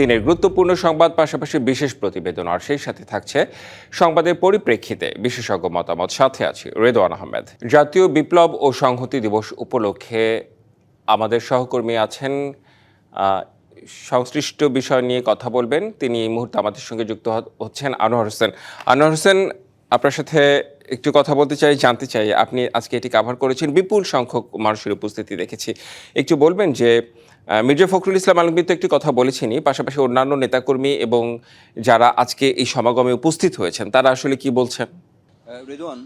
দিনের গুরুত্বপূর্ণ সংবাদ, পাশাপাশি বিশেষ প্রতিবেদন, আর সেই সাথে থাকছে সংবাদের পরিপ্রেক্ষিতে বিশেষজ্ঞ মতামত। সাথে আছি রেদওয়ান আহমেদ। জাতীয় বিপ্লব ও সংহতি দিবস উপলক্ষে আমাদের সহকর্মী আছেন সংশ্লিষ্ট বিষয় নিয়ে কথা বলবেন। তিনি এই মুহূর্তে আমাদের সঙ্গে যুক্ত হচ্ছেন আনোয়ার হোসেন। আনোয়ার হোসেন, আপনার সাথে একটু কথা বলতে চাই, জানতে চাই। আপনি আজকে এটি কাভার করেছেন। বিপুল সংখ্যক মানুষের উপস্থিতি দেখেছি। একটু বলবেন যে মির্জা ফখরুল ইসলাম আলমগীর তো একটি কথা বলেছেনই, পাশাপাশি অন্যান্য নেতাকর্মী এবং যারা আজকে এই সমাগমে উপস্থিত হয়েছেন, তারা আসলে কি বলছেন? রেদওয়ান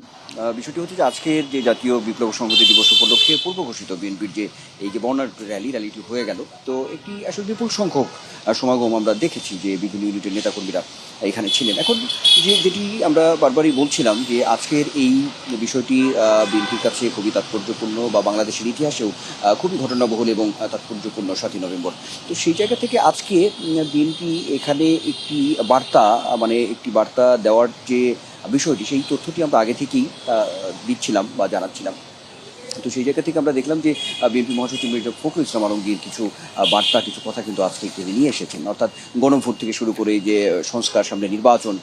বিষয়টি হচ্ছে যে আজকের যে জাতীয় বিপ্লব সংহতি দিবস উপলক্ষে পূর্ব ঘোষিত বিএনপির যে, এই যে বর্ণাঢ্য র্যালি, র্যালিটি হয়ে গেল। তো একটি আসলে বিপুল সংখ্যক সমাগম আমরা দেখেছি যে বিভিন্ন ইউনিটের নেতাকর্মীরা এখানে ছিলেন। এখন যে, যেটি আমরা বারবারই বলছিলাম যে আজকের এই বিষয়টি বিএনপির কাছে খুবই তাৎপর্যপূর্ণ বা বাংলাদেশের ইতিহাসেও খুবই ঘটনাবহুল এবং তাৎপর্যপূর্ণ সাতই নভেম্বর। তো সেই জায়গা থেকে আজকে বিএনপি এখানে একটি বার্তা মানে একটি বার্তা দেওয়ার যে বিষয়টি সেই তথ্যটি আমরা আগে থেকেই দিচ্ছিলাম বা জানাচ্ছিলাম। তো সেই জায়গা থেকে আমরা দেখলাম যে বিএনপি মহাসচিব মির্জা ফখরুল ইসলাম আলমগীর কিছু বার্তা কিছু কথা কিন্তু আজকে তিনি নিয়ে এসেছেন। অর্থাৎ গণভোট থেকে শুরু করে যে সংস্কার সামনে নির্বাচন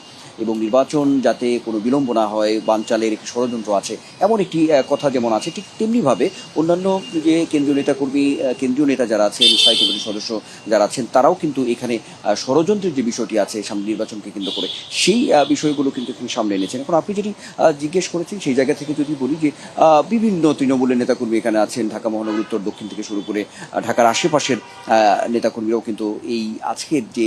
এবং নির্বাচন যাতে কোনো বিলম্ব না হয় বানচালের একটি ষড়যন্ত্র আছে এমন একটি কথা যেমন আছে ঠিক তেমনিভাবে অন্যান্য যে কেন্দ্রীয় নেতাকর্মী কেন্দ্রীয় নেতা যারা আছেন স্থায়ী কমিটির সদস্য যারা আছেন তারাও কিন্তু এখানে ষড়যন্ত্রের যে বিষয়টি আছে সামনে নির্বাচনকে কেন্দ্র করে সেই বিষয়গুলো কিন্তু এখানে সামনে এনেছেন। এখন আপনি আহ, জিজ্ঞেস করেছেন সেই জায়গা থেকে যদি বলি যে বিভিন্ন বিভিন্ন তৃণমূলের নেতাকর্মী এখানে আছেন, ঢাকা মহানগর উত্তর দক্ষিণ থেকে শুরু করে ঢাকার আশেপাশের নেতাকর্মীরাও কিন্তু এই আজকের যে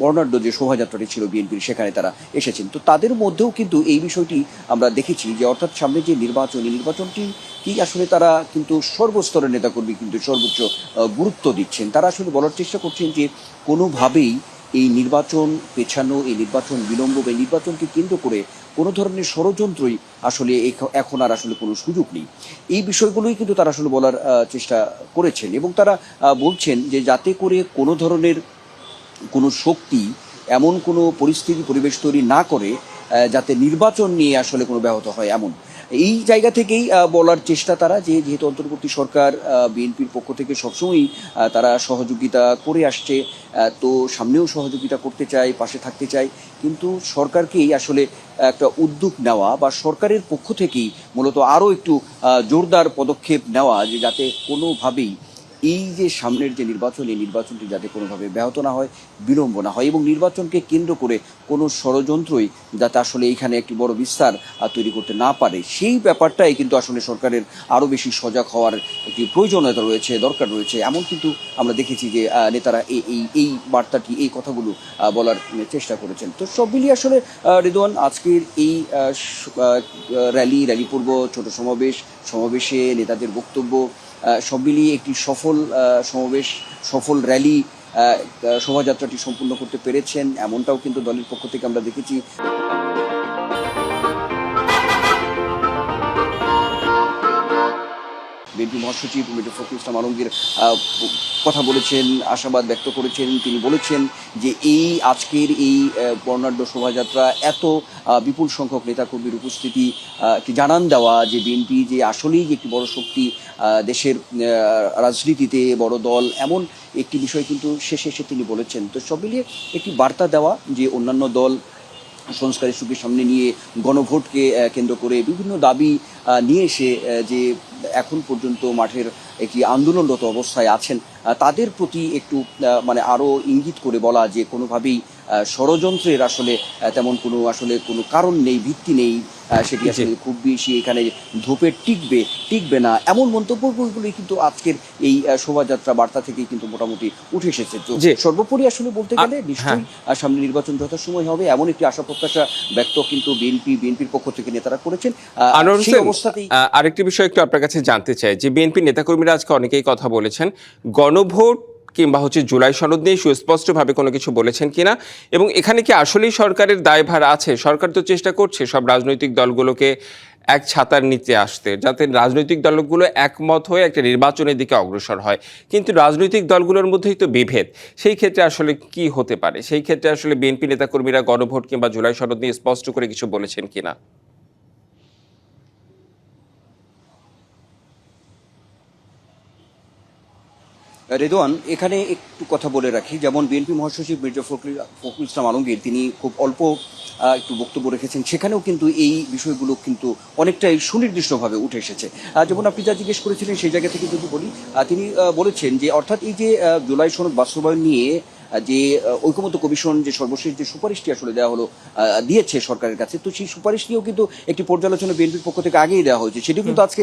বর্ণাঢ্য যে শোভাযাত্রাটি ছিল বিএনপির, সেখানে তারা এসেছেন। তো তাদের মধ্যেও কিন্তু এই বিষয়টি আমরা দেখেছি যে, অর্থাৎ সামনে যে নির্বাচন এই নির্বাচনটি, কি আসলে তারা কিন্তু সর্বস্তরের নেতাকর্মী কিন্তু সর্বোচ্চ গুরুত্ব দিচ্ছেন। তারা আসলে বলার চেষ্টা করছেন যে, কোনোভাবেই এই নির্বাচন পেছানো, এই নির্বাচন বিলম্ব বা নির্বাচনকে কেন্দ্র করে কোনো ধরনের ষড়যন্ত্রই আসলে এখন আর আসলে কোনো সুযোগ নেই। এই বিষয়গুলোই কিন্তু তারা আসলে বলার চেষ্টা করেছেন এবং তারা বলছেন যে যাতে করে কোনো ধরনের কোনো শক্তি এমন কোনো পরিস্থিতি, পরিবেশ তৈরি না করে যাতে নির্বাচন নিয়ে আসলে কোনো ব্যাহত হয় এমন। এই জায়গা থেকেই বলার চেষ্টা তারা যে যেহেতু অন্তর্বর্তী সরকার বিএনপির পক্ষ থেকে সবসময়ই তারা সহযোগিতা করে আসছে তো সামনেও সহযোগিতা করতে চায়, পাশে থাকতে চায়। কিন্তু সরকারকেই আসলে একটা উদ্যোগ নেওয়া বা সরকারের পক্ষ থেকেই মূলত আরও একটু জোরদার পদক্ষেপ নেওয়া যে যাতে কোনোভাবেই এই যে সামনের যে নির্বাচন এই নির্বাচনটি যাতে কোনোভাবে ব্যাহত না হয় বিলম্ব না হয় এবং নির্বাচনকে কেন্দ্র করে কোনো ষড়যন্ত্রই যাতে আসলে এইখানে একটি বড় বিস্তার তৈরি করতে না পারে সেই ব্যাপারটাই কিন্তু আসলে সরকারের আরও বেশি সজাগ হওয়ার একটি প্রয়োজনীয়তা রয়েছে দরকার রয়েছে। এমন কিন্তু আমরা দেখেছি যে নেতারা এই এই এই বার্তাটি এই কথাগুলো বলার চেষ্টা করেছেন। তো সব মিলিয়ে আসলে আহ, রিদওয়ান আজকের এই র্যালি র্যালি পূর্ব ছোট সমাবেশ সমাবেশে নেতাদের বক্তব্য সব মিলিয়ে একটি সফল সমাবেশ, সফল র্যালি শোভাযাত্রাটি সম্পূর্ণ করতে পেরেছেন। এমনটাও কিন্তু দলের পক্ষ থেকে আমরা দেখেছি। বিএনপি মহাসচিব মির্জা ফখরুল ইসলাম আলমগীর কথা বলেছেন, আশাবাদ ব্যক্ত করেছেন, তিনি বলেছেন যে এই আজকের এই বর্ণাঢ্য শোভাযাত্রা এত বিপুল সংখ্যক নেতাকর্মীর উপস্থিতি একটি জানান দেওয়া যে বিএনপি যে আসলেই যে একটি বড় শক্তি দেশের রাজনীতিতে বড় দল, এমন একটি বিষয় কিন্তু শেষে এসে তিনি বলেছেন। তো সব মিলিয়ে একটি বার্তা দেওয়া যে অন্যান্য দল সংস্কারের ইস্যুকে সামনে নিয়ে গণভোটকে কেন্দ্র করে বিভিন্ন দাবি নিয়ে এসে যে এখন পর্যন্ত মাঠের একটি আন্দোলনরত অবস্থায় আছেন তাদের প্রতি একটু মানে আরও ইঙ্গিত করে বলা যে কোনোভাবেই ষড়যন্ত্রের আসলে তেমন কোনো আসলে কোনো কারণ নেই, ভিত্তি নেই সেটি আসলে খুব বেশি এখানে ধূপে টিকবে টিকবে না। এমন মন্তব্যগুলোই কিন্তু আজকের এই শোভাযাত্রা বার্তা থেকেই কিন্তু মোটামুটি উঠে এসেছে। তো সর্বোপরি আসলে বলতে গেলে নিশ্চয়ই আর সামনে নির্বাচন যথাসময় হবে এমন একটি আশা প্রত্যাশা ব্যক্ত কিন্তু বিএনপি বিএনপির পক্ষ থেকে নেতারা করেছেন। আরেকটি বিষয় একটু আপনার কাছে জানতে চাই যে বিএনপি নেতাকর্মীরা আজকে অনেকেই কথা বলেছেন গণভোট কিংবা হচ্ছে জুলাই সনদ নিয়ে সুস্পষ্টভাবে কোনো কিছু বলেছেন কিনা? এবং এখানে কি আসলেই সরকারের দায়ভার আছে? সরকার তো চেষ্টা করছে সব রাজনৈতিক দলগুলোকে এক ছাতার নিচে আসতে, যাতে রাজনৈতিক দলগুলো একমত হয়ে একটা নির্বাচনের দিকে অগ্রসর হয়। কিন্তু রাজনৈতিক দলগুলোর মধ্যেই তো বিভেদ। সেই ক্ষেত্রে আসলে কি হতে পারে? সেই ক্ষেত্রে আসলে বিএনপি নেতাকর্মীরা গণভোট কিংবা জুলাই সনদ নিয়ে স্পষ্ট করে কিছু বলেছেন কিনা? রেদওয়ান এখানে একটু কথা বলে রাখি। যেমন বিএনপি মহাসচিব মির্জা ফখরুল ফখরুল ইসলাম আলমগীর, তিনি খুব অল্প একটু বক্তব্য রেখেছেন। সেখানেও কিন্তু এই বিষয়গুলো কিন্তু অনেকটাই সুনির্দিষ্টভাবে উঠে এসেছে। যেমন আপনি যা জিজ্ঞেস করেছিলেন, সেই জায়গা থেকে যদি বলি তিনি বলেছেন যে, অর্থাৎ এই যে জুলাই সনদ বাস্তবায়ন নিয়ে যে ঐকমত্য কমিশন যে সর্বশেষ যে সুপারিশটি আসলে দেওয়া হলো দিয়েছে সরকারের কাছে, তো সেই সুপারিশ নিয়েও কিন্তু একটি পর্যালোচনা বিএনপির পক্ষ থেকে আগেই দেওয়া হয়েছে। সেটিও কিন্তু আজকে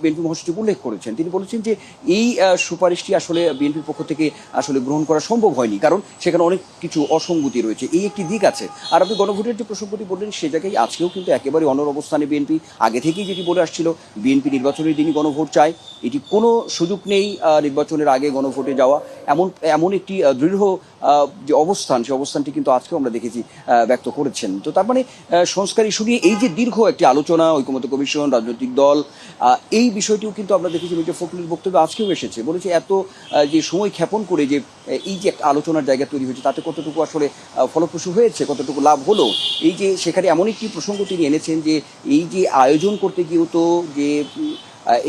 বিএনপি মহাসচিব উল্লেখ করেছেন। তিনি বলেছেন যে, এই সুপারিশটি আসলে বিএনপির পক্ষ থেকে আসলে গ্রহণ করা সম্ভব হয়নি, কারণ সেখানে অনেক কিছু অসঙ্গতি রয়েছে। এই একটি দিক আছে। আর আপনি গণভোটের যে প্রসঙ্গটি বললেন, সে জায়গায় আজকেও কিন্তু একেবারে অনর অবস্থানে বিএনপি, আগে থেকেই যেটি বলে আসছিল, বিএনপি নির্বাচনের দিনই গণভোট চায়। এটি কোনো সুযোগ নেই নির্বাচনের আগে গণভোটে যাওয়া। এমন এমন একটি দৃঢ় যে অবস্থান সেই অবস্থানটি কিন্তু আজকেও আমরা দেখেছি ব্যক্ত করেছেন। তো তার মানে সংস্কার ইস্যু নিয়ে এই যে দীর্ঘ একটি আলোচনা, ঐকমত্য কমিশন, রাজনৈতিক দল এই বিষয়টিও কিন্তু আমরা দেখেছি মির্জা ফখরুলের বক্তব্য আজকেও এসেছে। বলেছে এত যে সময় ক্ষেপণ করে যে এই যে একটা আলোচনার জায়গা তৈরি হয়েছে, তাতে কতটুকু আসলে ফলপ্রসূ হয়েছে, কতটুকু লাভ হলো, এই যে সেখানে এমন একটি প্রসঙ্গ তিনি এনেছেন যে, এই যে আয়োজন করতে গিয়েও তো যে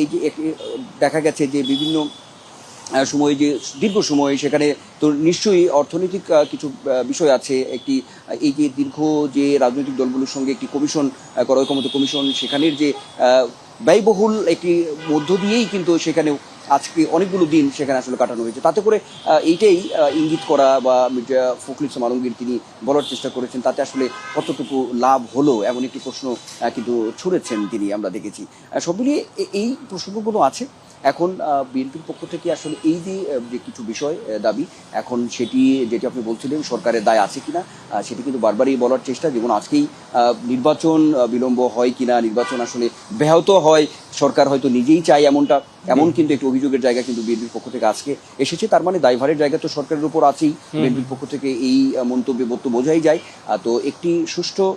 এই যে দেখা গেছে যে বিভিন্ন সময় যে দীর্ঘ সময়, সেখানে তো নিশ্চয়ই অর্থনৈতিক কিছু বিষয় আছে। একটি, এই যে দীর্ঘ যে রাজনৈতিক দলগুলোর সঙ্গে একটি কমিশন করা ঐকমত্য কমিশন, সেখানের যে ব্যয়বহুল একটি মধ্য দিয়েই কিন্তু সেখানে আজকে অনেকগুলো দিন সেখানে আসলে কাটানো হয়েছে। তাতে করে এইটাই ইঙ্গিত করা বা মির্জা ফখরুল ইসলাম আলমগীর তিনি বলার চেষ্টা করেছেন, তাতে আসলে কতটুকু লাভ হলো এমন একটি প্রশ্ন কিন্তু ছুড়েছেন তিনি, আমরা দেখেছি। সব মিলিয়ে এই প্রসঙ্গগুলো আছে। এখন বিএনপির পক্ষ থেকে আসলে এই যে কিছু বিষয় দাবি এখন সেটি যেটি আপনি বলছিলেন সরকারের দায় আছে কিনা সেটি কিন্তু বারবারই বলার চেষ্টা। যেমন আজকেই নির্বাচন বিলম্ব হয় কিনা নির্বাচন আসলে ব্যাহত হয় সরকার হয়তো নিজেই চায় এমনটা এমন কিন্তু একটি অভিযোগের জায়গা কিন্তু বিএনপির পক্ষ থেকে আজকে এসেছে। তার মানে দায়ভারের জায়গা তো সরকারের উপর আছেই। বিএনপির পক্ষ থেকে এই মন্তব্যে বক্তব্য বোঝাই যায়। তো একটি সুষ্ঠু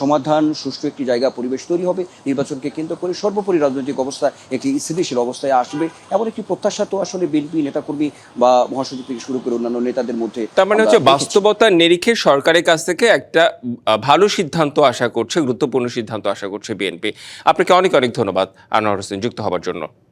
সমাধান সুষ্ঠু একটি জায়গা পরিবেশ তৈরি হবে নির্বাচনকে কেন্দ্র করে সর্বোপরি রাজনৈতিক অবস্থা একটি স্থিতিশীল অবস্থায় আসবে এমন একটি প্রত্যাশা তো আসলে বিএনপি নেতাকর্মী বা মহাসচিব থেকে শুরু করে অন্যান্য নেতাদের মধ্যে তার মানে হচ্ছে বাস্তবতার নিরিখে সরকারের কাছ থেকে একটা ভালো সিদ্ধান্ত আশা করছে গুরুত্বপূর্ণ সিদ্ধান্ত আশা করছে বিএনপি। আপনাকে অনেক অনেক ধন্যবাদ আনোয়ার হোসেন যুক্ত হবার জন্য।